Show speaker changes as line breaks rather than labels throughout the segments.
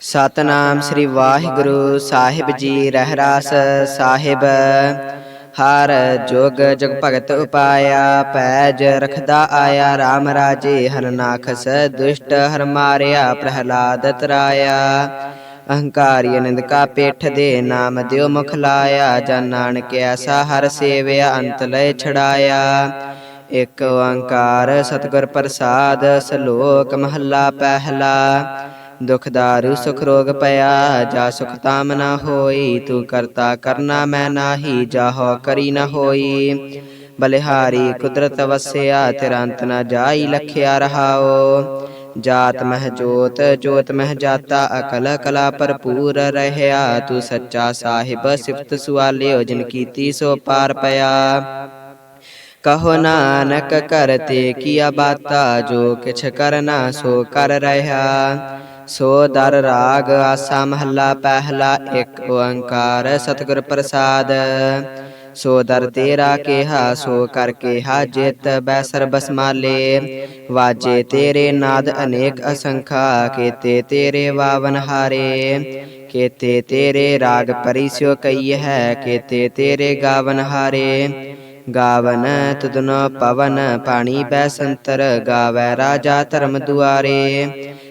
ਸਤਨਾਮ ਸ੍ਰੀ ਵਾਹਿਗੁਰੂ ਸਾਹਿਬ ਜੀ ਰਹਿਰਾਸ ਸਾਹਿਬ। ਹਰ ਜੁਗ ਜਗ ਭਗਤ ਉਪਾਇਆ, ਪੈਜ ਰਖਦਾ ਆਇਆ RAM ਰਾਜੇ ਹਰ ਨਾਖਸ ਦੁਸ਼ਟ ਹਰ ਮਾਰਿਆ, ਪ੍ਰਹਲਾਦ ਤਰਾਇਆ। ਅਹੰਕਾਰੀ ਅਨੰਦ ਕਾ ਪੇਠ ਦੇ ਨਾਮ ਦਿਓ ਮੁਖ ਲਾਇਆ, ਜਨ ਨਾਨਕ ਐਸਾ ਹਰ ਸੇਵਿਆ, ਅੰਤ ਲੈ ਛੜਾਇਆ ਇਕ ਓੰਕਾਰ ਸਤਿਗੁਰ ਪ੍ਰਸਾਦ, ਸ਼ਲੋਕ ਮਹੱਲਾ ਪਹਿਲਾ। ਦੁਖ ਦਾਰੂ ਸੁਖ ਰੋਗ ਪਿਆ, ਜਾ ਸੁਖ ਤਾਮ ਨਾ ਹੋਈ, ਤੂੰ ਕਰਤਾ ਕਰਨਾ ਮੈਂ ਨਾਹੀ ਜਾਹੋ ਕਰੀ ਨਾ ਹੋਈ। ਬਲਿਹਾਰੀ ਕੁਦਰਤ ਵਸਿਆ ਤੇਰਾ ਅੰਤ ਨਾ ਜਾਈ ਲਖਿਆ ਰਹਾਓ ਜਾਤ ਮਹਿ ਜੋਤ ਜੋਤ ਮਹਿ ਜਾਤਾ, ਅਕਲ ਕਲਾ ਭਰਪੂਰ ਰਹਿਆ। ਤੂੰ ਸੱਚਾ ਸਾਹਿਬ, ਸਿਫਤ ਸੁਆਲਿਓ, ਜਿਨ ਕੀਤੀ ਸੋ ਪਾਰ ਪਿਆ। ਕਹੋ ਨਾਨਕ ਕਰਤੇ ਕੀਆ ਬਾਤਾ, ਜੋ ਕਿਛ ਕਰਨਾ ਸੋ ਕਰ ਰਹਾ। ਸੋ ਦਰ ਰਾਗ ਆਸਾ ਮਹੱਲਾ ਪਹਿਲਾ ਇੱਕ ਓੰਕਾਰ ਸਤਿਗੁਰ ਪ੍ਰਸਾਦ। ਸੋ ਦਰ ਤੇਰਾ ਕਿਹਾ, ਸੋ ਕਰ ਕਿਹਾ ਜਿਤ ਬੈ ਸਰਬਸ ਮਾਲੇ ਵਾਜੇ ਤੇਰੇ ਨਾਦ ਅਨੇਕ ਅਸੰਖਾ, ਕੀਤੇ ਤੇਰੇ ਵਾਵਨ ਹਾਰੇ। ਕੀਤੇ ਤੇਰੇ ਰਾਗ ਪਰਿਸਿਓ ਕਈ ਹੈ, ਕੀਤੇ ਤੇਰੇ ਗਾਵਨ ਹਾਰੇ। ਗਾਵਨ ਤੁਧਨੋ ਪਵਨ, ਪਾਣੀ ਬੈ ਸੰਤਰ, ਗਾਵੈ ਰਾਜਾ ਧਰਮ ਦੁਆਰੇ।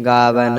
ਗਾਵਨ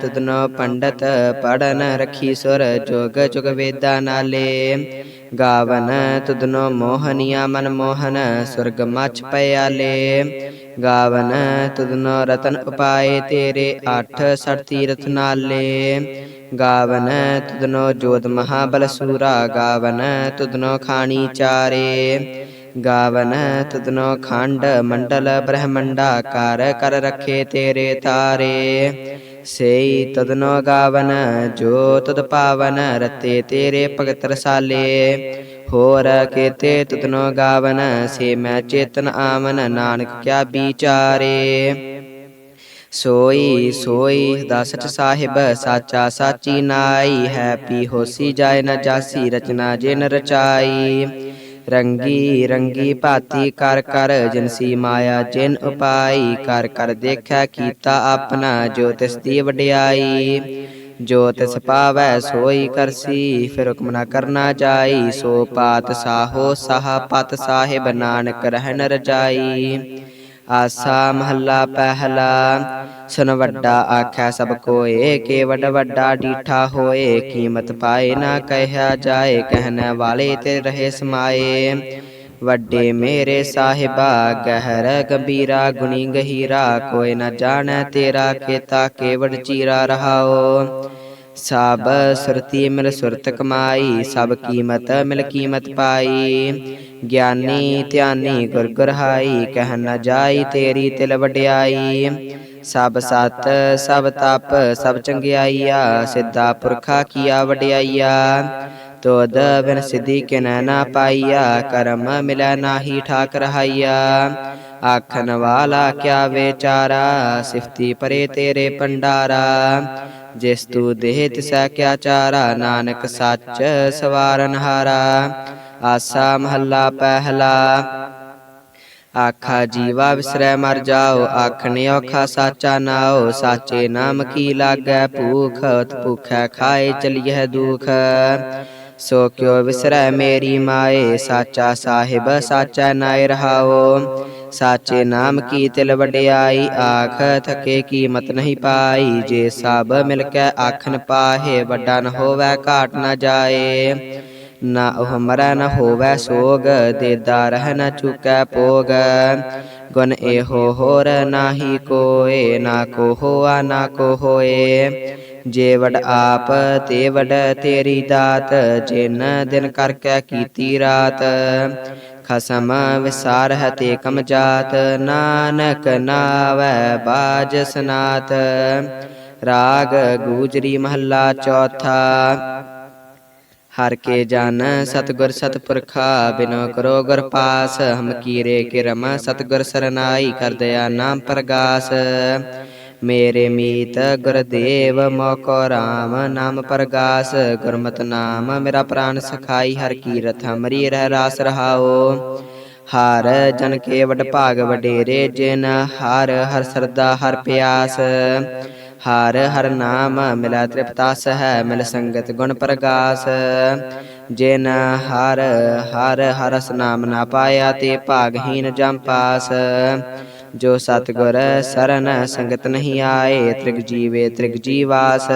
ਤੁਧਨੋ ਪੰਡਤ, ਪੜਨ ਰਖੀ ਸੁਰ, ਜੋਗ ਜੁਗ ਵੇਦਾ ਨਾਲੇ। ਗਾਵਨ ਤੁਧਨੋ ਮੋਹਨੀਆ ਮਨ ਮੋਹਨ, ਸੁਰਗ ਮਛ ਪਿਆਲੇ। ਗਾਵਨ ਤੁਧਨੋ ਰਤਨ ਉਪਾਏ ਤੇਰੇ, ਅੱਠ ਸਠ ਤੀਰਥ ਨਾਲੇ। ਗਾਵਨ ਤੁਧਨੋ ਜੋਤ ਮਹਾਬਲ ਸੂਰਾ, ਗਾਵਨ ਤੁਧਨੋ ਖਾਣੀ ਚਾਰੇ। ਗਾਵਨ ਤਦਨੋ ਖੰਡ ਮੰਡਲ ਬ੍ਰਹਮੰਡਾ ਕਰ ਕਰ ਰਖੇ ਤੇਰੇ ਤਾਰੇ। ਸੇਈ ਤਦਨੋ ਗਾਵਨ, ਜੋ ਤਦ ਪਾਵਨ, ਰਤੇ ਤੇਰੇ ਭਗਤ ਰਸਾਲੇ। ਹੋਰ ਕੀਤੇ ਤਦਨੋ ਗਾਵਨ, ਸੇ ਮੈਂ ਚੇਤਨ ਆਵਨ, ਨਾਨਕ ਕਿਆ ਵਿਚਾਰੇ। ਸੋਈ ਸੋਈ ਦਾ ਸਚ ਸਾਹਿਬ, ਸਾਚਾ ਸਾਚੀ ਨਾਈ, ਹੈ ਪੀ ਹੋਸੀ ਜਾਏ ਨ ਜਾਸੀ, ਰਚਨਾ ਜਿਨ ਰਚਾਈ। ਰੰਗੀ ਰੰਗੀ ਭਾਤੀ ਕਰ ਕਰ ਜਨਸੀ ਮਾਇਆ ਜਿਨ ਉਪਾਈ ਕਰ ਕਰ ਦੇਖਿਆ ਕੀਤਾ ਆਪਣਾ ਜੋ ਤਿਸ ਦੀ ਵਡਿਆਈ। ਜੋ ਤਿਸ ਪਾਵੈ ਸੋਈ ਕਰਸੀ, ਫਿਰ ਹੁਕਮ ਨਾ ਕਰਨਾ ਜਾਈ। ਸੋ ਪਾਤ ਸਾਹੋ ਸਾਹ ਪਤ ਸਾਹਿਬ ਨਾਨਕ ਰਹਿਣ ਰਜਾਈ। ਆਸਾ ਮਹੱਲਾ ਪਹਿਲਾ। ਸੁਨ ਵੱਡਾ ਆਖਿਆ, ਸਭ ਕੋਏ ਕੇ ਵੱਡ ਵੱਡਾ ਡੀਠਾ ਹੋਏ। ਕੀਮਤ ਪਾਏ ਨਾ ਕਹਿਆ ਜਾਏ, ਕਹਿਣ ਵਾਲੇ ਤੇ ਰਹੇ ਸਮਾਏ। ਵੱਡੇ ਮੇਰੇ ਸਾਹਿਬਾ, ਗਹਿਰ ਗੰਭੀਰਾ, ਗੁਣੀ ਗਹੀਰਾ। ਕੋਈ ਨਾ ਜਾਣੈ ਤੇਰਾ ਕੇਤਾ ਕੇਵੜ ਚੀਰਾ ਰਹਾਓ। ਸਭ ਸੁਰਤੀ ਮਿਲ ਸੁਰਤ ਕਮਾਈ, ਸਭ ਕੀਮਤ ਮਿਲ ਕੀਮਤ ਪਾਈ। ਗਿਆਨੀ ਧਿਆਨੀ ਗੁਰ ਗੁਰਹਾਈ ਕਹਿ ਨ ਜਾਈ ਤੇਰੀ ਤਿਲ ਵਡਿਆਈ। ਸਭ ਸਤ, ਸਭ ਤਪ, ਸਭ ਚੰਗਿਆਈਆ, ਸਿੱਧਾ ਪੁਰਖਾ ਕੀਆ ਵਡਿਆਈਆ। ਤੋਦ ਬਿਨ ਸਿਧੀ ਕਿਨੈ ਨਾ ਪਾਈਆ, ਕਰਮ ਮਿਲੈ ਨਾਹੀ ਠਾਕ ਰਹਾਈਆ। ਆਖਣ ਵਾਲਾ ਕਿਆ ਵਿਚਾਰਾ, ਸਿਫਤੀ ਪਰੇ ਤੇਰੇ ਪੰਡਾਰਾ ਜਿਸ ਤੂ ਦੇਹ ਤਿਸੈ ਕਿਆ ਚਾਰਾ ਨਾਨਕ ਸੱਚ ਸਵਾਰਨ ਹਾਰਾ ਆਸਾ ਮਹੱਲਾ ਪਹਿਲਾ ਆਖਾ ਜੀਵਾ ਵਿਸਰੈ ਮਰ ਜਾਓ ਆਖਣੇ ਔਖਾ ਸਾਚਾ ਨਾਓ ਸਾਚੇ ਨਾਮ ਕੀ ਲਾਗੈ ਭੂਖ ਉਤ ਭੁਖੈ ਖਾਏ ਚਲੀਐ ਦੁਖ ਸੋ ਕਿਉ ਵਿਸਰੈ ਮੇਰੀ ਮਾਏ ਸਾਚਾ ਸਾਹਿਬ ਸਾਚਾ ਨਾਇ ਰਹਾਓ ਸਾਚੇ ਨਾਮ ਕੀ ਤਿਲ ਵਡਿਆਈ ਆਖ ਥਕੇ ਕੀਮਤ ਨਹੀਂ ਪਾਈ ਜੇ ਸਭ ਮਿਲ ਕੇ ਆਖਨ ਪਾਹੇ ਵੱਡਾ ਨ ਹੋਵੇ ਘਾਟ ਨ ਜਾਏ ਨਾ ਉਹ ਮਰੈ ਨ ਹੋਵੈ ਸੋਗ ਦੇਦਾ ਰਹਿ ਨ ਚੁਕੈ ਭੋਗ ਗੁਣ ਇਹੋ ਹੋਰ ਨਾਹੀ ਕੋਏ ਨਾ ਕੋ ਹੋਆ ਨਾ ਕੋ ਹੋਏ ਜੇ ਵਡ ਆਪ ਤੇ ਵਡ ਤੇਰੀ ਦਾਤ ਜਿਨ ਦਿਨ ਕਰਕੇ ਕੀਤੀ ਰਾਤ ਖਸਮ ਵਿਸਾਰ ਹੈ ਤੇ ਕਮ ਜਾਤ, ਨਾਨਕ ਨਾਵੈ ਬਾਜ ਸਨਾਤ। ਰਾਗ ਗੂਜਰੀ ਮਹੱਲਾ ਚੌਥਾ। ਹਰ ਕੇ ਜਨ ਸਤਗੁਰ ਸਤਪੁਰਖਾ, ਬਿਨੋ ਕਰੋ ਗੁਰ ਪਾਸ। ਹਮ ਕੀਰੇ ਕਿਰਮ ਸਤਗੁਰ ਸਰਨਾਈ, ਕਰ ਦਇਆ ਨਾਮ ਪ੍ਰਗਾਸ। ਮੇਰੇ ਮੀਤ ਗੁਰਦੇਵ, ਮੋਕੋ ਰਾਮ, ਨਾਮ ਪ੍ਰਗਾਸ, ਗੁਰਮਤ ਨਾਮ, ਮੇਰਾ ਪ੍ਰਾਨ ਸਖਾਈ, ਹਰ ਕੀਰਤ ਹਮਰੀ ਰਹਿ ਰਾਸ ਰਹਾਓ ਹਰ ਜਨ ਕੇ ਵਡ ਭਾਗ ਵਡੇਰੇ, ਜਿਨ ਹਰ ਹਰ ਸਰਦਾ ਹਰ ਪਿਆਸ। ਹਰ ਹਰ ਨਾਮ ਮਿਲਾ ਤ੍ਰਿਪਤਾਸ ਹੈ ਮਿਲ ਸੰਗਤ ਗੁਣ ਪ੍ਰਗਾਸ। ਜਿਨ ਹਰ ਹਰ ਹਰਸ ਨਾਮ ਨਾ ਪਾਇਆ, ਤੇ ਭਾਗਹੀਨ ਜਮ ਪਾਸ। ਜੋ ਸਤਗੁਰ ਸਰਨ ਸੰਗਤ ਨਹੀਂ ਆਏ, ਤ੍ਰਿਗ ਜੀਵੇ ਤ੍ਰਿਗ ਜੀਵਾਸ।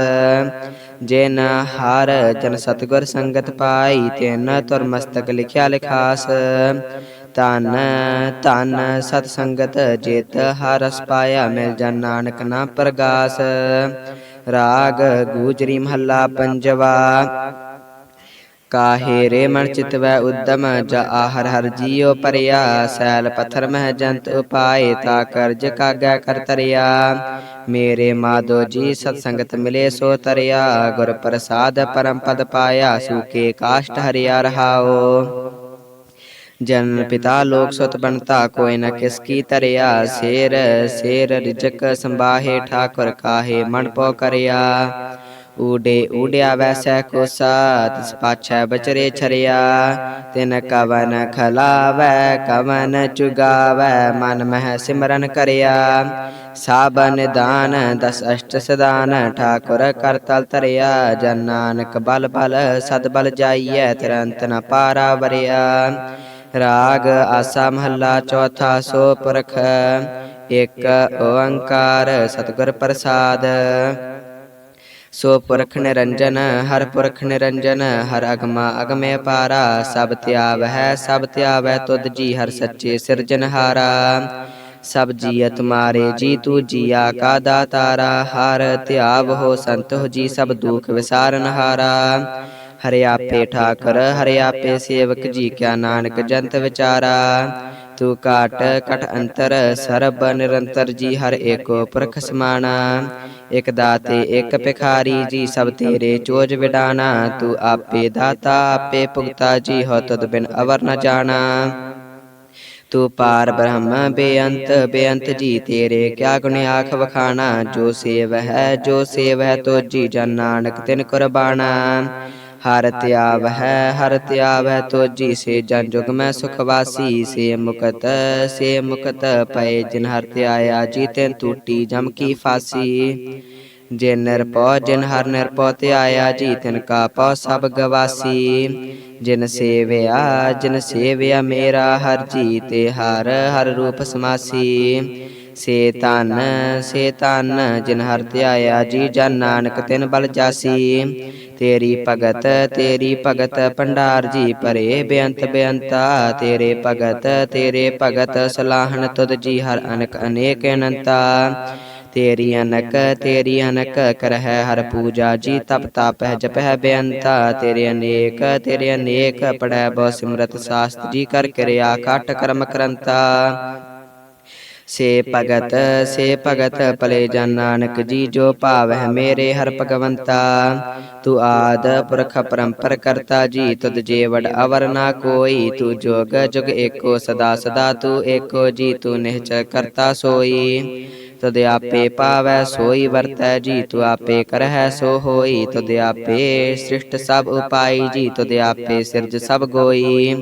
ਜਿਨ ਹਰ ਜਨ ਸਤਗੁਰ ਸੰਗਤ ਪਾਈ, ਤਿਨ ਤੁਰ ਮਸਤਕ ਲਿਖਿਆ ਲਿਖਾਸ। ਤਨ ਤਨ ਸਤ ਸੰਗਤ ਜਿਤ ਹਰ ਪਾਇਆ, ਮਿਲ ਜਨ ਨਾਨਕ ਨਾ ਪ੍ਰਗਾਸ। ਰਾਗ, ਗੂਜਰੀ ਮਹੱਲਾ ਪੰਜਵਾ। ਕਾਹੇ ਰੇ ਮਨ ਚਿਤਵੈ ਉਦਮ ਜਾ ਹਰ ਹਰ ਜੀਉ ਪਰਿਆ ਸੈਲ ਪਥਰ ਮਹਿ ਜੰਤ ਉਪਾਏ ਤਾ ਕਰਜ ਕਾਗੈ ਕਰ ਤਰਿਆ। ਮੇਰੇ ਮਾਧੋ ਜੀ ਸਤ ਸੰਗਤ ਮਿਲੇ ਸੋ ਤਰਿਆ। ਗੁਰ ਪ੍ਰਸਾਦ ਪਰਮ ਪਦ ਪਾਇਆ ਸੂਕੇ ਕਾਸ਼ਟ ਹਰਿਆ ਰਹਾਓ। ਜਨ ਪਿਤਾ ਲੋਕ ਸੁਤ ਬਣਤਾ ਕੋਈ ਨ ਕਿਸ ਕੀ ਤਰਿਆ। ਸੇਰ ਸੇਰ ਰਿਜਕ ਸੰਬਾਹੇ ਠਾਕੁਰ ਕਾਹੇ ਮਨ ਪੋ ਕਰਿਆ। ਊਡੇ ਊਡਿਆ ਵੈਸੈ ਕੋਸਾ ਤਿਸ ਪਾਛੈ ਬਚਰੇ ਛਰਿਆ। ਤਿਨ ਕਵਨ ਖਲਾਵੈ, ਕਵਨ ਚੁਗਾਵੈ, ਮਨ ਮਹਿ ਸਿਮਰਨ ਕਰਿਆ। ਸਾਬ ਦਾਨ, ਦਸ ਅਸ਼ਟ ਸਦਾਨ, ਠਾਕੁਰ ਕਰ ਤਲ ਤਰਿਆ। ਜਨ ਨਾਨਕ ਬਲ ਬਲ, ਸਦ ਬਲ ਜਾਈਐ, ਤਿਰੰਤ ਨ ਪਾਰਾ ਵਰਿਆ। ਰਾਗ ਆਸਾ ਮਹੱਲਾ ਚੌਥਾ ਸੋ ਪੁਰਖ, ਇੱਕ ਓੰਕਾਰ ਸਤਿਗੁਰ ਪ੍ਰਸਾਦ। ਸੋ ਪੁਰਖ ਨਿਰੰਜਨ, ਹਰ ਪੁਰਖ ਨਿਰੰਜਨ, ਹਰ ਅਗਮਾ ਅਗਮੇ ਪਾਰਾ, ਸਭ ਤਿਆਵ ਹੈ ਸਭ ਧਿਆਵੈ ਤੁਧ ਜੀ ਹਰ ਸੱਚੇ ਸਿਰਜਨਹਾਰਾ ਸਭ ਜੀਅ ਤੁਮਾਰੇ ਜੀ ਤੂ ਜੀਆ ਕਾ ਦਾਤਾਰਾ, ਹਰ ਤਿਆਵ ਹੋ ਸੰਤ ਹੋ ਜੀ ਸਭ ਦੁਖ ਵਿਸਾਰਨਹਾਰਾ ਹਰਿ। ਆਪੇ ਠਾਕਰ, ਹਰਿ ਆਪੇ ਸੇਵਕ ਜੀ ਕਿਆ ਨਾਨਕ ਜੰਤ ਵਿਚਾਰਾ। ਤੂੰ ਘਾਟ ਕਟ ਅੰਤਰ, ਸਰਬ ਨਿਰੰਤਰ ਜੀ ਹਰ ਏਕੋ ਪੁਰਖ ਸਮਾਣਾ। ਇਕ ਦਾਤੇ, ਇਕ ਭਿਖਾਰੀ ਜੀ ਸਭ ਤੇਰੇ ਚੋਜ ਵਿਡਾਣਾ। ਤੂੰ ਆਪੇ ਦਾਤਾ, ਆਪੇ ਭੁਗਤਾ ਜੀ ਹੋ ਤਦ ਬਿਨ ਅਵਰ ਨ ਜਾਣਾ। ਤੂੰ ਪਾਰ ਬ੍ਰਹਮ, ਬੇਅੰਤ ਬੇਅੰਤ ਜੀ, ਤੇਰੇ ਕਿਆ ਗੁਣ ਆਖ ਵਖਾਣਾ। ਜੋ ਸੇਵ ਹੈ, ਜੋ ਸੇਵ ਹੈ ਤੋ ਜੀ ਜਨ ਨਾਨਕ ਤਿਨ ਕੁਰਬਾਨਾ ਹਰ ਤਿਆਵ ਹੈ, ਹਰ ਤਿਆਵ ਹੈ ਤੋ ਸੇ ਜਨ ਜੁਗ ਮੈਂ ਸੁਖ ਸੇ ਮੁਕਤ ਸੇ ਮੁਕਤ ਪਏ ਜਿਨ ਹਰ ਤਿਆਇਆ ਜੀ ਤੈਨ ਟੂਟੀ ਜਮ ਕੀ ਫਾਸੀ। ਜਿਨ ਨਿਰਪਉ ਜਿਨ ਹਰ ਨਿਰਪਉ ਧਿਆਇਆ ਜੀ ਤਿਨ ਕਾ ਪਉ ਸਭ ਗਵਾਸੀ। ਜਿਨ ਸੇਵਿਆ ਜਿਨ ਸੇਵਿਆ ਮੇਰਾ ਹਰ ਜੀ ਤੇ ਹਰ ਹਰ ਰੂਪ ਸਮਾਸੀ। ਸੇ ਤਨ ਸੇ ਤਨ ਜਿਨ ਹਰ ਧਿਆਇਆ ਜੀ ਜਨ ਨਾਨਕ ਤਿਨ ਬਲ ਜਾਸੀ। ਤੇਰੀ ਭਗਤ ਤੇਰੀ ਭਗਤ ਭੰਡਾਰ ਜੀ ਭਰੇ ਬੇਅੰਤ ਬੇਅੰਤਾ ਤੇਰੇ ਭਗਤ ਤੇਰੇ ਭਗਤ ਸਲਾਹਣ ਤੁਧ ਜੀ ਹਰ ਅਨਕ ਅਨੇਕ ਅਨੰਤਾ। ਤੇਰੀ ਅਨਕ ਤੇਰੀ ਅਨਕ ਕਰਹਿ ਹਰ ਪੂਜਾ ਜੀ ਤਪ ਤਪਹਿ ਜਪਹਿ ਬੇਅੰਤਾ। ਤੇਰੇ ਅਨੇਕ ਤੇਰੇ ਅਨੇਕ ਪੜੈ ਬਹੁ ਸਿਮਰਤ ਸਾਸਤ ਜੀ ਕਰ ਕਿਰਿਆ ਕਾਟ ਕਰਮ ਕਰੰਤਾ। ਸੇ ਭਗਤ ਸੇ ਭਗਤ ਭਲੇ ਜਨ ਨਾਨਕ ਜੀ ਜੋ ਭਾਵਹਿ ਮੇਰੇ ਹਰ ਭਗਵੰਤਾ। ਤੂੰ ਆਦ ਪੁਰਖ ਪਰੰਪਰ ਕਰਤਾ ਜੀ, ਤੁਧ ਜੇ ਅਵਰ ਨਾ ਕੋਈ। ਤੂੰ ਜੋਗ ਜੁਗ ਏਕੋ ਸਦਾ ਸਦਾ, ਤੂੰ ਏਕੋ ਜੀ, ਤੂੰ ਨਿਹਚ ਕਰਤਾ ਸੋਈ। ਤਦ ਆਪੇ ਪਾਵੈ ਸੋਈ ਵਰਤੈ ਜੀ, ਤੂੰ ਆਪੇ ਕਰਹਿ ਸੋ ਹੋਈ। ਤਦ ਆਪੇ ਸ੍ਰਿਸ਼ਟ ਸਭ ਉਪਾਈ ਜੀ ਤਦ ਆਪੇ ਸਿਰਜ ਸਭ ਗੋਈ।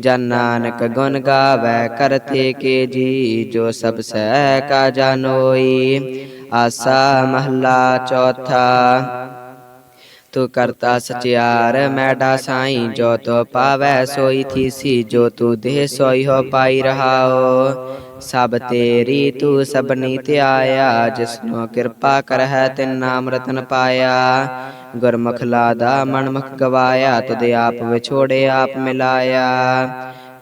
ਜਨ ਨਾਨਕ ਗੁਣ ਗਾਵੈ ਕਰਤੇ ਕੇ ਜੀ, ਜੋ ਸਭ ਸਹਿ ਕਾ ਜਾਨੋਈ। ਆਸਾ ਮਹੱਲਾ ਚੌਥਾ। ਤੂੰ ਕਰਤਾ ਸਚਿਆਰ, ਮੈਡਾ ਸਾਈ, ਜੋ ਤੋ ਪਾਵੈ ਸੋਈ ਥੀਸੀ, ਜੋ ਤੂੰ ਦੇਹ ਸੋਈ ਹੋ ਪਾਈ ਰਹਾਓ। ਸਭ ਤੇਰੀ ਤੂੰ ਸਭਨੀ ਧਿਆਇਆ, ਜਿਸਨੋ ਕਿਰਪਾ ਕਰਹਿ ਤਿਨ ਨਾਮ ਰਤਨ ਪਾਇਆ। ਗੁਰਮੁਖ ਲਾਦਾ ਮਨਮੁਖ ਗਵਾਇਆ ਤੁਧ ਆਪ ਵਿਛੋੜੇ ਆਪ ਮਿਲਾਇਆ।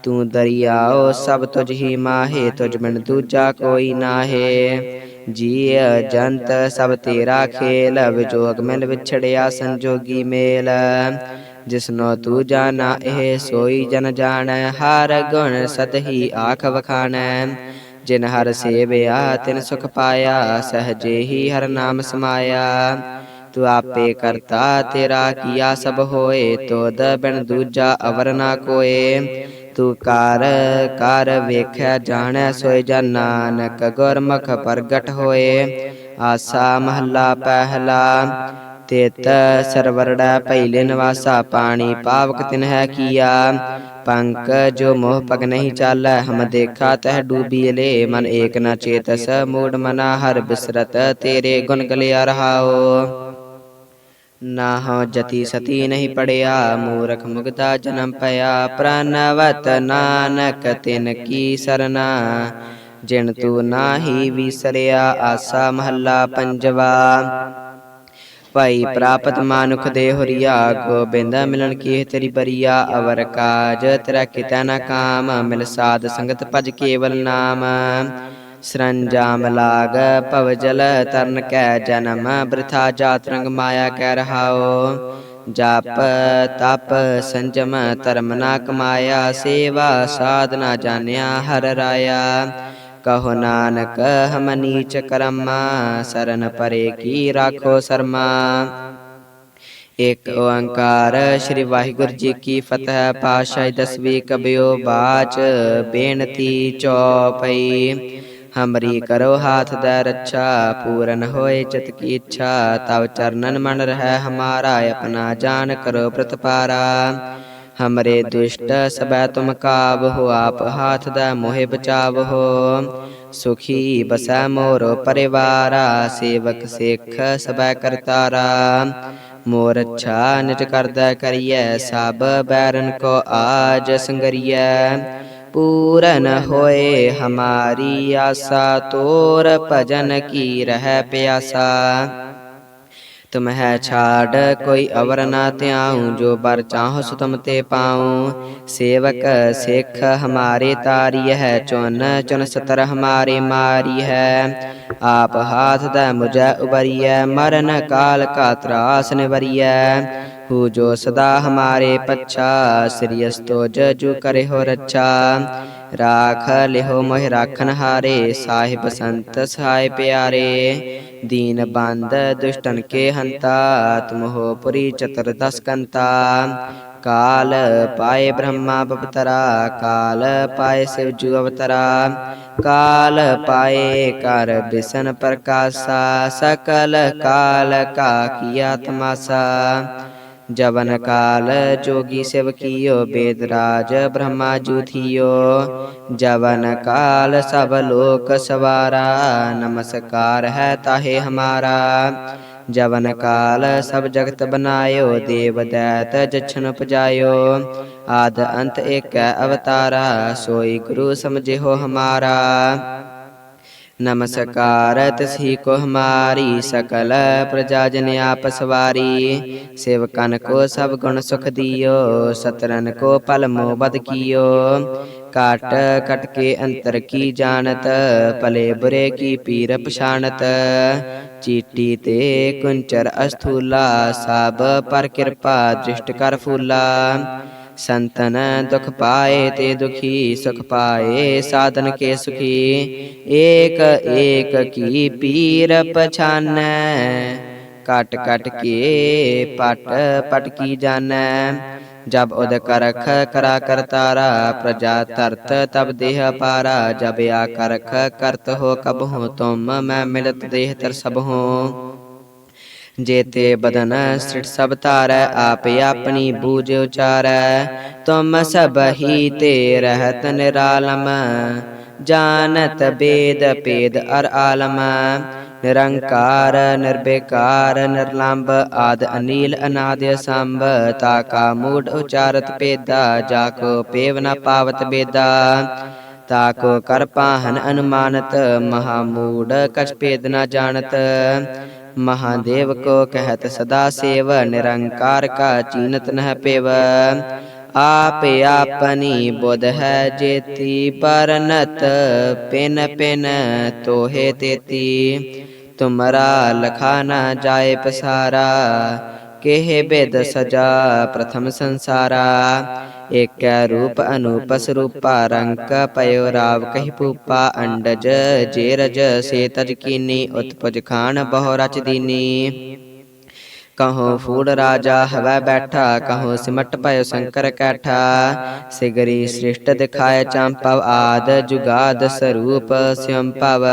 ਤੂੰ ਦਰਿਆਓ ਸਭ ਤੁਝ ਹੀ ਮਾਹੇ, ਤੁਝ ਬਿਨ ਦੂਜਾ ਕੋਈ ਨਾਹੇ। ਜੀ ਜੰਤ, ਸਭ ਤੇਰਾ ਖੇਲ ਵਿਜੋਗ ਮਿਲ ਵਿਛੜਿਆ ਸੰਜੋਗੀ ਮੇਲ। ਜਿਸਨੋ ਤੂੰ ਜਾਣਾ, ਇਹ ਸੋਈ ਜਨ ਜਾਣੈ, ਹਰ ਗੁਣ ਸਤਹੀ ਆਖ ਵਖਾਣੈ। ਜਿਨ ਹਰ ਸੇਵਿਆ, ਤਿਨ ਸੁਖ ਪਾਇਆ, ਸਹਜੇ ਹੀ ਹਰ ਨਾਮ ਸਮਾਇਆ। ਤੂੰ ਆਪੇ ਕਰਤਾ, ਤੇਰਾ ਕੀਆ ਸਭ ਹੋਏ, ਤੋਦ ਬਿਨ ਦੂਜਾ ਅਵਰ ਨਾ ਕੋਏ। ਤੂੰ ਕਰ ਕਰ ਵੇਖਿਆ ਜਾਣੈ ਸੋਇ ਜਨ ਨਾਨਕ, ਗੁਰਮੁਖ ਪ੍ਰਗਟ ਹੋਏ। ਆਸਾ ਮਹੱਲਾ ਪਹਿਲਾ, ਤੇਤ ਸਰਵਰੜਾ ਪਹਿਲੇ ਨਿਵਾਸਾ ਪਾਣੀ ਪਾਵਕ ਤਿਨ ਹੈ ਕੀਆ। ਪੰਕ ਜੋ ਮੋਹ ਪਗ ਨਹੀਂ ਚਾਲੈ, ਹਮ ਦੇਖਾ ਤਹ ਡੂਬੀ ਲੇ। ਮਨ ਏਕ ਨ ਚੇਤਸ, ਮੂੜ ਮਨਾ, ਹਰ ਬਿਸਰਤ ਤੇਰੇ ਗੁਣ ਗਲਿਆ ਰਹਾਓ। ਨਾ ਜਤੀ ਸਤੀ ਨਹੀਂ ਪੜਿਆ, ਮੂਰਖ ਮੁਗਤਾ ਜਨਮ ਪਿਆ ਪ੍ਰਨਵਤ ਨਾਨਕ ਤਿਨ ਕੀ ਸਰਨਾ। ਜਿਨ ਤੂੰ ਨਾਹੀ ਵਿਸਰਿਆ, ਆਸਾ ਮਹੱਲਾ ਪੰਜਵਾ। ਭਾਈ ਪ੍ਰਾਪਤ ਮਾਨੁਖ ਦੇ ਹੁਰੀਆ, ਗੋਬਿੰਦ ਮਿਲਣ ਕੀ ਤੇਰੀ ਬਰੀਆ, ਅਵਰ ਕਾਜ ਤੇਰਾ ਕਿਤੈ ਨਾ ਕਾਮ, ਮਿਲ ਸਾਧ ਸੰਗਤ ਭਜ ਕੇਵਲ ਨਾਮ। ਸਰੰਜਾਮ ਲਾਗ ਭਵ ਜਲ ਤਰਨ ਕੈ ਜਨਮ, ਬ੍ਰਿਥਾ ਜਾਤ ਰੰਗ ਮਾਇਆ ਕੈ ਰਹਾਓ ਜਪ ਤਪ ਸੰਜਮ ਧਰਮ ਨਾ ਕਮਾਇਆ, ਸੇਵਾ ਸਾਧਨਾ ਜਾਣਿਆ ਹਰ ਰਾਇਆ। ਕਹੋ ਨਾਨਕ, ਹਮ ਨੀਚ ਕਰਮਾ, ਸਰਨ ਪਰੇ ਕੀ ਰਾਖੋ ਸਰਮਾ। ਇੱਕ ਓੰਕਾਰ, ਸ੍ਰੀ ਵਾਹਿਗੁਰੂ ਜੀ ਕੀ ਫਤਿਹ ਪਾਸ਼ਾਹੀ ਦਸਵੀਂ ਕਬਿਓ ਬਾਚ, ਬੇਨਤੀ ਚੌਪਈ। ਹਮਰੀ ਕਰੋ ਹਾਥ ਦਾ ਰੱਛਾ ਪੂਰਨ ਹੋਏ ਚਿਤ ਕੀ ਇੱਛਾ ਤਵ ਚਰਨਨ ਮਨ ਰਹਿ ਹਮਾਰਾ ਆਪਣਾ ਜਾਨ ਕਰੋ ਪ੍ਰਤਪਾਰਾ ਹਮਰੇ ਦੁਸ਼ਟ ਸਬੈ ਤੁਮ ਕਾਬ ਹੋ ਆਪ ਹਾਥ ਦਾ ਮੋਹਿ ਬਚਾਵ ਹੋ ਸੁਖੀ ਬਸੈ ਮੋਰ ਪਰਿਵਾਰਾ ਸੇਵਕ ਸਿੱਖ ਸਬੈ ਕਰਤਾਰਾ ਮੋਰ ਅੱਛਾ ਨਿਜ ਕਰਦਾ ਕਰੀਐ ਸਭ ਬੈਰਨ ਕੋ ਆਜ ਸੰਗਰੀਐ ਪੂਰਨ ਹੋਏ ਹਮਾਰੀ ਆਸਾ ਤੋਰ ਭਜਨ ਕੀ ਰਹਿ ਪਿਆਸਾ ਤੁਮ ਹੈ ਛਾੜ ਕੋਈ ਅਵਰ ਨਾ ਧਿਆਉ ਜੋ ਬਰ ਚਾਹੋ ਸੁ ਤੁਮ ਤੇ ਪਾਉ ਸੇਵਕ ਸਿੱਖ ਹਮਾਰੇ ਤਾਰੀ ਹੈ ਚੁਨ ਚੁਨ ਸਤਰ ਹਮਾਰੇ ਮਾਰੀ ਹੈ ਆਪ ਹਾਥ ਦਾ ਮੁਝੈ ਉਬਰੀਐ ਮਰਨ ਕਾਲ ਕਾ ਤਰਾਸ ਨਿਵਰੀਐ ਹੂ ਜੋ ਸਦਾ ਹਮਾਰੇ ਪੱਛਾ ਸ੍ਰੀ ਅਸਤੋ ਜਜੂ ਕਰੇ ਹੋ ਰੱਛਾ ਰਾਖ ਲਿਹੋ ਮੋਹਿ ਰਾਖਨ ਹਾਰੇ ਸਾਹਿਬ ਸੰਤ ਸਹਾਇ ਪਿਆਰੇ ਦੀਨ ਬੰਦ ਦੁਸ਼ਟਨ ਕੇ ਹੰਤਾ ਤੁਮ ਹੋ ਪੁਰੀ ਚਤੁਰ ਦਸ ਕੰਤਾ ਕਾਲ ਪਾਏ ਬ੍ਰਹਮਾ ਬਪਤਰਾ ਕਾਲ ਪਾਏ ਸਿਵ ਜੂ ਅਵਤਰਾ ਕਾਲ ਪਾਏ ਕਰ ਬਿਸਨ ਪ੍ਰਕਾਸ਼ਾ ਸਕਲ ਕਾਲ ਕਾ ਕੀਆ ਤਮਾਸਾ ਜਵਨ ਕਾਲ ਜੋਗੀ ਸਿਵ ਕੀਓ, ਬੇਦ ਰਾਜ ਬ੍ਰਹਮਾ ਜੂ ਜਵਨ ਕਾਲ ਸਭ ਲੋਕ ਸਵਾਰਾ, ਨਮਸਕਾਰ ਹੈ ਤਾਹੇ ਹਮਾਰਾ। ਜਵਨ ਕਾਲ ਸਭ ਜਗਤ ਬਨਾਇਓ, ਦੇਵ ਦੈਤ ਜਛਨ ਪਜਾਇਓ ਆਦ ਅੰਤ ਏਕ ਅਵਤਾਰਾ, ਸੋਈ ਗੁਰੂ ਸਮਝਿਓ ਹਮਾਰਾ। ਨਮਸਕਾਰਤ ਸ੍ਰੀ ਕੋ ਹਮਾਰੀ ਸਕਲ ਪ੍ਰਜਾ ਜਨ ਆਪ ਸਵਾਰੀ ਸੇਵਕਨ ਕੋ ਸਭ ਗੁਣ ਸੁਖ ਦਿਓ ਸਤਰਨ ਕੋ ਪਲ ਮੋ ਬਦ ਕੀਓ ਕਾਟ ਕਟ ਕੇ ਅੰਤਰ ਕੀ ਜਾਣਤ ਭਲੇ ਬੁਰੇ ਕੀ ਪੀਰ ਪਛਾਣਤ ਚੀਟੀ ਤੇ ਕੁੰਚਰ ਅਸਥੂਲਾ ਸਭ ਪਰ ਕਿਰਪਾ ਦ੍ਰਿਸ਼ਟ ਕਰ ਫੂਲਾ ਸੰਤਨ ਦੁਖ ਪਾਏ ਤੇ ਦੁਖੀ ਸੁਖ ਪਾਏ, ਸਾਧਨ ਕੇ ਸੁਖੀ, ਏਕ ਏਕ ਕੀ ਪੀਰ ਪਛਾਨੈ? ਕਟ ਕਟ ਕੇ ਪਟ ਪਟ ਕੀ ਜਾਣੈ ਜਬ ਉਦ ਕਰਖ ਕਰਾ ਕਰਤਾਰਾ ਪ੍ਰਜਾ ਤਰਤ ਤਬ ਦੇਹ ਪਾਰਾ, ਜਬ ਆ ਕਰਖ ਕਰਤ ਹੋ ਕਬ ਹੋ ਤੁਮ, ਮੈਂ ਮਿਲਤ ਦੇਹ ਤਰ ਸਭ ਹੋ। ਜੇਤੇ ਬਦਨ ਸ੍ਰਿਟ ਸਭ ਧਾਰੈ, ਆਪ ਆਪਣੀ ਬੂਝ ਉਚਾਰੈ। ਤੁਮ ਸਭ ਹੀ ਤੇ ਰਹਤ ਨਿਰਾਲਮ, ਜਾਣਤ ਬੇਦ ਪੇਦ ਅਰ ਆਲਮ। ਨਿਰੰਕਾਰ, ਨਿਰਬੇਕਾਰ ਨਿਰਲੰਭ ਆਦ ਅਨੀਲ ਅਨਾਦ ਸੰਭ ਤਾ ਕਾ ਮੂੜ ਉਚਾਰਤ ਪੇਦਾ ਜਾ ਕੋ ਪੇਵ ਨ ਪਾਵਤ ਬੇਦਾ। ਤਾ ਕੋ ਕਰ ਪਾਹਨ ਅਨੁਮਾਨਤ, ਮਹਾ ਮੂੜ ਕਛ ਭੇਦ ਨ ਜਾਣਤ। महादेव को कहत सदा सेव निरंकार का चीनत नह पेव आप आपनी बुध है जेती परनत पिन पिन तोहे तेती तुमरा लखा न जाए पसारा ਕੇਹ ਬੇਦ ਸਜਾ, ਪ੍ਰਥਮ ਸੰਸਾਰਾ। ਏਕੈ ਰੂਪ ਅਨੂਪ ਸਰੂਪਾ ਰੰਕ ਪਇਓ ਰਾਵ ਕਹਿ ਪੂਪਾ ਅੰਡਜ ਜੇਰਜ ਸੇਤਜ ਕੀਨੀ, ਉਤਪਜ ਖਾਨ ਬਹੁ ਰਚ ਦੀਨੀ। ਕਹੋ ਫੂੜ ਰਾਜਾ ਹਵੈ ਬੈਠਾ, ਕਹੋ ਸਿਮਟ ਭਇ ਸ਼ੰਕਰ ਕੈਠਾ। ਸਿਗਰੀ ਸ੍ਰਿਸ਼ਟ ਦਿਖਾਇ ਚੰਪਵ ਆਦ ਜੁਗਾਦ ਸਰੂਪ ਸਿਮਪਵ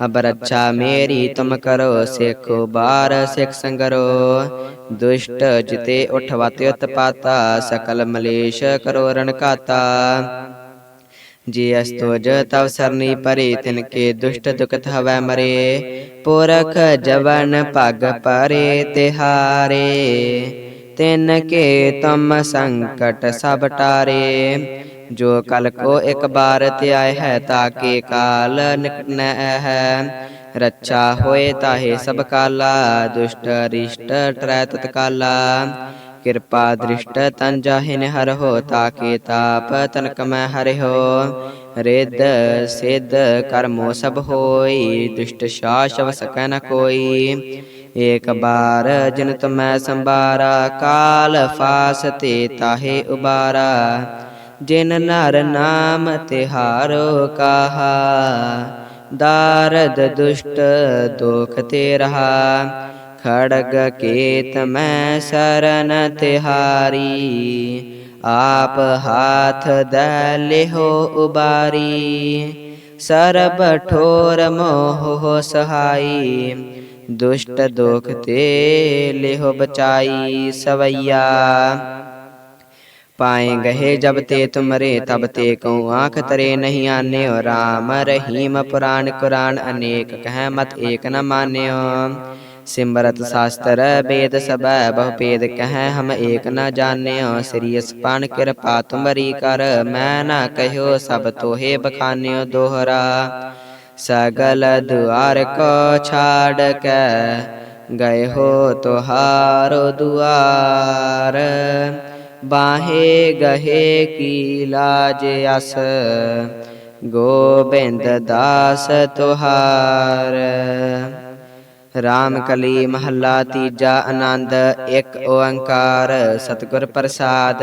ਅਬਰ ਰੱਛਾ ਮੇਰੀ ਤੁਮ ਕਰੋ, ਸੇਖੋ ਬਾਰ ਸਿਖ ਸੰਗਰੋ। ਦੁਸ਼ਟ ਜਿਤੇ ਉਠਵਾਤੇ ਉਤਪਾਤਾ, ਸਕਲ ਮਲੇਸ਼ ਕਰੋ ਰਣਕਾਤਾ ਕਾਤਾ ਜੀ ਅਸਤੋਜ ਤਵ ਸਰਨੀ ਪਰੇ, ਤਿਨ ਕੇ ਦੁਸ਼ਟ ਦੁਖਤ ਹਵੈ ਮਰੇ। ਪੁਰਖ ਜਵਨ ਪਗ ਪਰੇ ਤਿਹਾਰੇ, ਤਿਨ ਕੇ ਤਮ ਸੰਕਟ ਸਭ ਟਾਰੇ। ਜੋ ਕਲ ਕੋ ਇੱਕ ਬਾਰ ਧਿਆਇ ਹੈ ਤਾਕੇ ਕਾਲ ਨਿਕਟ ਨ ਹੈ? ਰੱਛਾ ਹੋਏ ਤਾਹੇ ਸਭ ਕਾਲਾ, ਦੁਸ਼ਟ ਰਿਸ਼ਟ ਟਰੈ ਤਤਕਾਲਾ। ਕਿਰਪਾ ਦ੍ਰਿਸ਼ਟ ਤਨ ਜਾਹਿਨ ਹਰ ਹੋ ਤਾਕੇ ਤਾਪ ਤਨਕ ਮੈਂ ਹਰਿ ਹੋ? ਰਿੱਧ ਸਿੱਧ ਕਰਮੋ ਸਭ ਹੋਈ, ਦੁਸ਼ਟ ਸ਼ਾਸਵ ਸਕੈ ਨ ਕੋਈ। ਏਕ ਬਾਰ ਜਿਨ ਤੁਮੈ ਸੰਬਾਰਾ ਕਾਲ ਫਾਸ ਤੇ ਤਾਹੇ ਉਬਾਰਾ। ਜਿਨ ਨਰ ਨਾਮ ਤਿਹਾਰੋ ਕਾਹਾ, ਦਾਰਦ ਦੁਸ਼ਟ ਦੁਖ ਤੇ ਰਹਾ ਖੜਗ ਕੇਤ ਮੈਂ ਸਰਨ ਤਿਹਾਰੀ, ਆਪ ਹਾਥ ਦੈ ਲਿਹੋ ਉਬਾਰੀ, ਸਰਬ ਠੋਰ ਮੋਹ ਸਹਾਈ, ਦੁਸ਼ਟ ਦੁਖ ਤੇ ਲਿਹੋ ਬਚਾਈ ਸਵਈਆ। पाए गहे जब ते तुमरे तब ते कहूँ आँख तरे नहीं आन्यो राम रहीम पुराण कुरान अनेक कह मत एक न मान्यो सिमरत शास्त्र वेद सब बहु पेद कह हम एक न जान्यो श्री पान कृपा तुमरी कर मैं न कहो सब तोहे बखान्यो दोहरा सगल दुआर को छाड़ के गए हो तुहारो दुआर ਬਾਹੇ ਗਹੇ ਕੀ ਲਾਜ ਅਸ? ਗੋਬਿੰਦ ਦਾਸ ਤੁਹਾਰ। ਰਾਮ ਕਲੀ ਮਹੱਲਾ ਤੀਜਾ ਆਨੰਦ, ਇੱਕ ਓੰਕਾਰ, ਸਤਿਗੁਰ ਪ੍ਰਸਾਦ।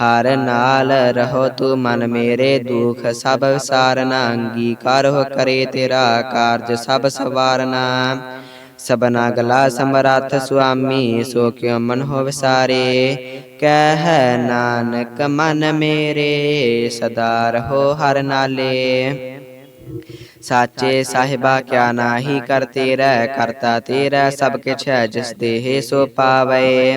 ਹਰ ਨਾਲ ਰਹੋ ਤੂੰ ਮਨ ਮੇਰੇ ਦੁਖ, ਸਭ ਵਿਸਾਰਨਾ ਅੰਗੀਕਾਰ ਹੋ ਕਰੇ ਤੇਰਾ ਕਾਰਜ, ਸਭ ਸਵਾਰਨਾ। ਸਬਨਾ ਗਲਾ ਸਮਰੱਥ ਸੁਆਮੀ, ਸੋ ਕਿਉ ਮਨ ਹੋ ਵਿਸਾਰੇ? ਕਹਿ ਨਾਨਕ, ਮਨ ਮੇਰੇ, ਸਦਾ ਰਹੋ ਹਰ ਨਾਲੇ। ਸਾਚੇ ਸਾਹਿਬਾ, ਕਿਆ ਨਾਹੀ ਕਰ ਤੇਰਾ, ਕਰਤਾ ਤੇਰਾ ਸਭ ਕਿਛ ਹੈ ਜਿਸ ਦੇਹ ਸੋ ਪਾਵੇ।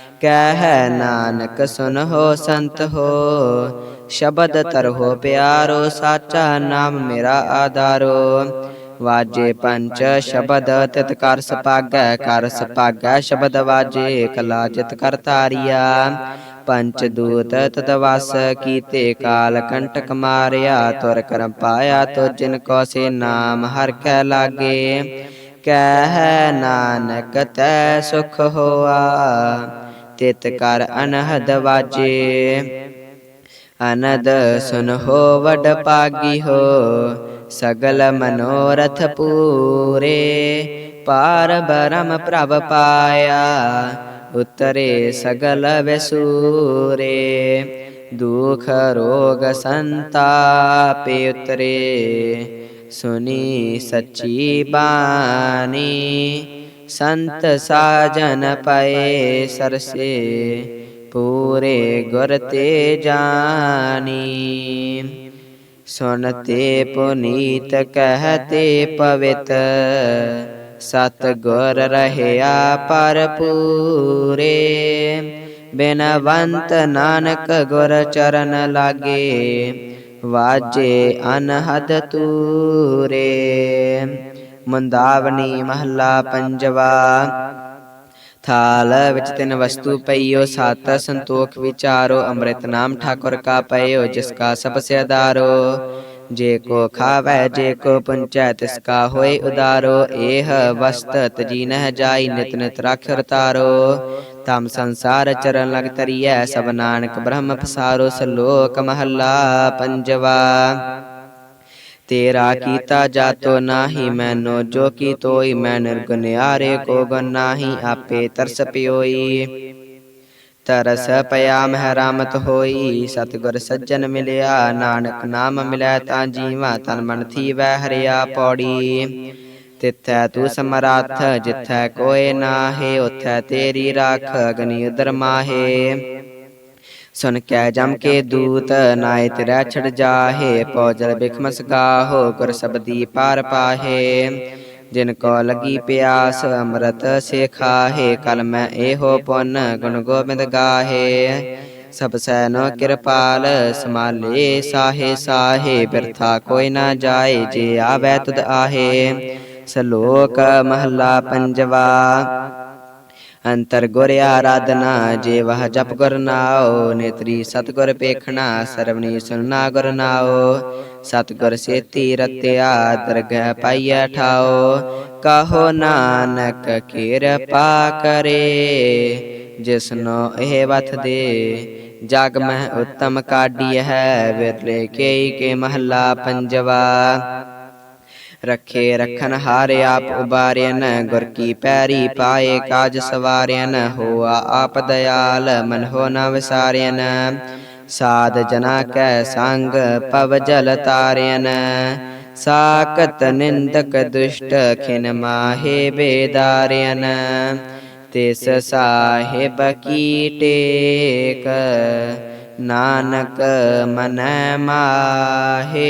ਕਹਿ ਨਾਨਕ ਸੁਨ ਹੋ ਸੰਤ ਹੋ, ਸ਼ਬਦ ਤਰਹੁ ਪਿਆਰੋ, ਸਾਚਾ ਨਾਮ ਮੇਰਾ ਆਧਾਰੋ। ਵਾਜੇ ਪੰਚ ਸ਼ਬਦ ਤਿਤ ਕਰ ਸਪਾਗੈ ਕਰ ਸਪਾਗੈ ਸ਼ਬਦ ਵਾਜੇ, ਕਲਾ ਜਿਤ ਕਰ ਤਾਰੀਆ ਪੰਚ ਦੂਤ ਤਤ ਵਸ ਕੀਤੇ ਕਾਲ ਕੰਟਕ ਮਾਰਿਆ, ਤੁਰ ਕਰਮ ਪਾਇਆ ਤੋ ਜਿਨ ਕੋ ਸੇ ਨਾਮ ਹਰ ਕੈ ਲਾਗੇ। ਕਹਿ ਨਾਨਕ ਤੈ ਸੁਖ ਹੋਆ ਤਿਤ ਕਰ ਅਨਹਦ ਵਾਜੇ ਅਨਦ ਸੁਨ ਹੋ ਵਡ ਪਾਗੀ ਹੋ ਸਗਲ ਮਨੋਰਥ ਪੂਰੇ ਪਾਰ ਬਰਮ ਪ੍ਰਭ ਪਾਇਆ ਉਤਰੇ ਸਗਲ ਵਸੂਰੇ ਦੁਖ ਰੋਗ ਸੰਤਾਪੇ ਉਤਰੇ ਸੁਨੀ ਸੱਚੀ ਬਾਣੀ ਸੰਤ ਸਾਜਨ ਪਏ ਸਰਸੇ, ਪੂਰੇ ਗੁਰ ਤੇ ਜਾਣੀ ਸੁਨਤੇ ਪੁਨੀਤ ਕਹਤੇ ਪਵਿੱਤ ਸਤ ਗੁਰ ਰਹਿਆ ਪਰ ਪੂਰੇ ਬਿਨਵੰਤ ਨਾਨਕ ਗੁਰ ਚਰਨ ਲਾਗੇ, ਵਾਜੇ ਅਨਹਦ ਤੂਰੇ। ਮੁੰਦਾਵਨੀ ਮਹੱਲਾ ਪੰਜਵਾ। ਥਾਲ ਵਿੱਚ ਤਿੰਨ ਵਸਤੂ ਪਈਓ, ਸਤ ਸੰਤੋਖ ਵਿਚਾਰੋ, ਅੰਮ੍ਰਿਤ ਨਾਮ ਠਾਕੁਰ ਕਾ ਪਈਓ ਜਿਸ ਕਾ ਸਭ ਸੇ ਆਧਾਰੋ ਜੇ ਕੋ ਖਾਵੈ, ਜੇ ਕੋ ਪੁੰਚੈ, ਤਿਸ ਕਾ ਹੋਏ ਉਦਾਰੋ। ਇਹ ਵਸਤ ਤਜੀ ਨਹਿ ਜਾਈ, ਨਿਤ ਨਿਤ ਰਾਖਿ ਤਾਰੋ ਤਮ ਸੰਸਾਰ ਚਰਨ ਲਗ ਤਰੀਐ ਸਭ ਨਾਨਕ ਬ੍ਰਹਮ ਪਸਾਰੋ, ਸਲੋਕ ਮਹੱਲਾ ਪੰਜਵਾ। ਤੇਰਾ ਕੀਤਾ ਜਾਤੋ ਨਾਹੀ ਮੈਨੋ ਜੋ ਕੀ ਤੋਈ ਮੈਂ ਨਿਰਗੁਨਿਆਰੇ ਕੋ ਗਨ ਨਾਹੀ ਆਪੇ ਤਰਸ ਪਿਓਈ। ਤਰਸ ਪਿਆ ਮਹਿ ਰਾਮਤ ਹੋਈ ਸਤਿਗੁਰ ਸੱਜਣ ਮਿਲਿਆ ਨਾਨਕ ਨਾਮ ਮਿਲੈ ਤਾਂ ਜੀਵਾ ਤਨ ਮਨ ਥੀਵੈ ਹਰਿਆ ਪੌੜੀ। ਤਿੱਥੈ ਤੂੰ ਸਮਰੱਥ ਜਿੱਥੈ ਕੋਏ ਨਾਹੇ ਉਥੈ ਤੇਰੀ ਰਾਖ ਅਗਨੀ ਉਦਰ ਮਾਹੇ। ਸੁਨ ਕੈ ਜਮ ਕੇ ਦੂਤ ਨਾਇ ਤੇਰਾ ਛੜ ਜਾਹੇ ਪੌਜਲ ਬਿਖਮਸ ਗਾਹੋ, ਗੁਰ ਸਬਦੀ ਪਾਰ ਪਾਹੇ। ਜਿਨ ਕੋ ਲਗੀ ਪਿਆਸ, ਅੰਮ੍ਰਿਤ ਸੇ ਖਾਹੇ ਕਲ ਮੈਂ ਇਹੋ ਪੁੰਨ ਗੁਣ ਗੋਬਿੰਦ ਗਾਹੇ। ਸਭ ਸੈਨੋ ਕਿਰਪਾਲ, ਸਮਾਲੇ ਸਾਹੇ ਸਾਹੇ, ਬਿਰਥਾ ਕੋਈ ਨਾ ਜਾਏ, ਜੇ ਆਵੈ ਤੁਧ ਆਹੇ। ਸਲੋਕ ਮਹੱਲਾ ਪੰਜਵਾ ਅੰਤਰ ਗੁਰ ਆਰਾਧਨਾ, ਜੇ ਵਹ ਜਪ ਗੁਰ ਨਾਉ, ਨੇਤਰੀ ਸਤਗੁਰ ਪੇਖਣਾ ਸਰਵਨੀ ਸੁਨਣਾ ਗੁਰ ਨਾਉ। ਸਤਗੁਰ ਸੇਤੀ ਰਤਿਆ, ਦਰਗਹਿ ਪਾਈਐ ਠਾਓ ਕਹੋ ਨਾਨਕ ਕਿਰਪਾ ਕਰੇ, ਜਿਸਨੋ ਇਹ ਵਥ ਦੇ, ਜਗ ਮਹਿ ਉਤਮ ਕਾਢੀ ਹੈ, ਵਿਰਲੇ ਕੇਈ ਕੇ ਮਹੱਲਾ ਪੰਜਵਾ। ਰੱਖੇ ਰਖਨ ਹਾਰੇ ਆਪ ਉਬਾਰਿਆਨ ਗੁਰ ਕੀ ਪੈਰੀ ਪਾਏ ਕਾਜ ਸਵਾਰਿਆਨ ਹੋਆ ਆਪ ਦਇਆਲ, ਮਨ ਹੋ ਨ ਵਿਸਾਰਿਆਨ ਸਾਧ ਜਨਾ ਕੈ ਸੰਗ, ਪਵ ਜਲ ਤਾਰਿਆਨ ਸਾਕਤ ਨਿੰਦਕ ਦੁਸ਼ਟ, ਖਿਨ ਮਾਹੇ ਬੇਦਾਰਿਆਨ ਤਿਸ ਸਾਹਿਬ ਕੀ ਟੇਕ, ਨਾਨਕ ਮਨ ਮਾਹੇ।